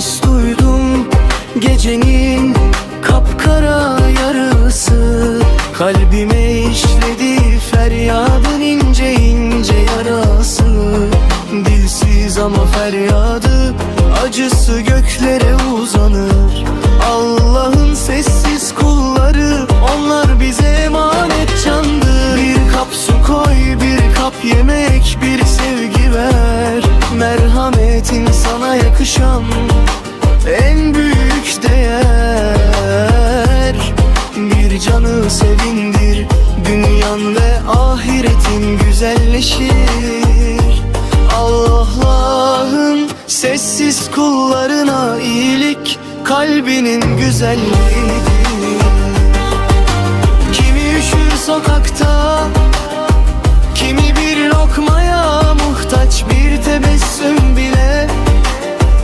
ses duydum Gecenin kapkara yarısı. Kalbime işledi feryadın ince ince yarası. Dilsiz ama feryadı acısı göklere uzanır. Allah'ın sessiz kulları onlar bize emanet candır. Bir kap su koy bir kap yemek bir sevgi ver. Merhametin sana yakışan ahiretin güzelleşir. Allah'ın sessiz kullarına iyilik Kalbinin güzelliğidir. Kimi üşür sokakta Kimi bir lokmaya muhtaç bir tebessüm bile.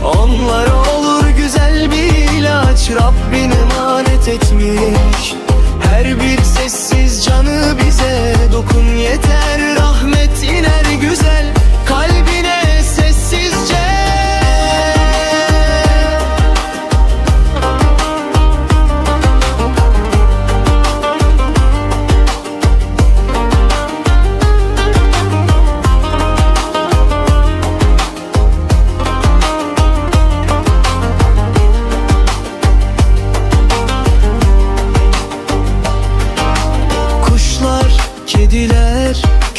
Onlar olur güzel bir ilaç Rabbin emanet etmiş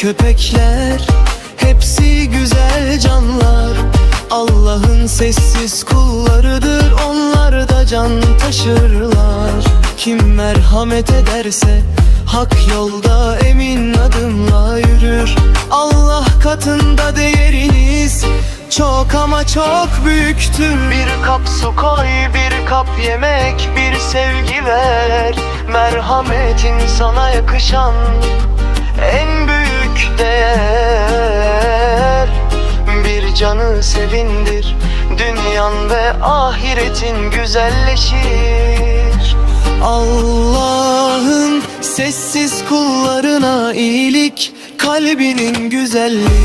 köpekler Hepsi güzel canlar. Allah'ın sessiz kullarıdır Onlar da can taşırlar. Kim merhamet ederse Hak yolda emin adımla yürür. Allah katında değeriniz çok ama çok büyüktür. Bir kap su koy, bir kap yemek, bir sevgi ver. Merhametin sana yakışan en sevindir, dünyan ve ahiretin güzelleşir. Allah'ın sessiz kullarına iyilik kalbinin güzelliğidir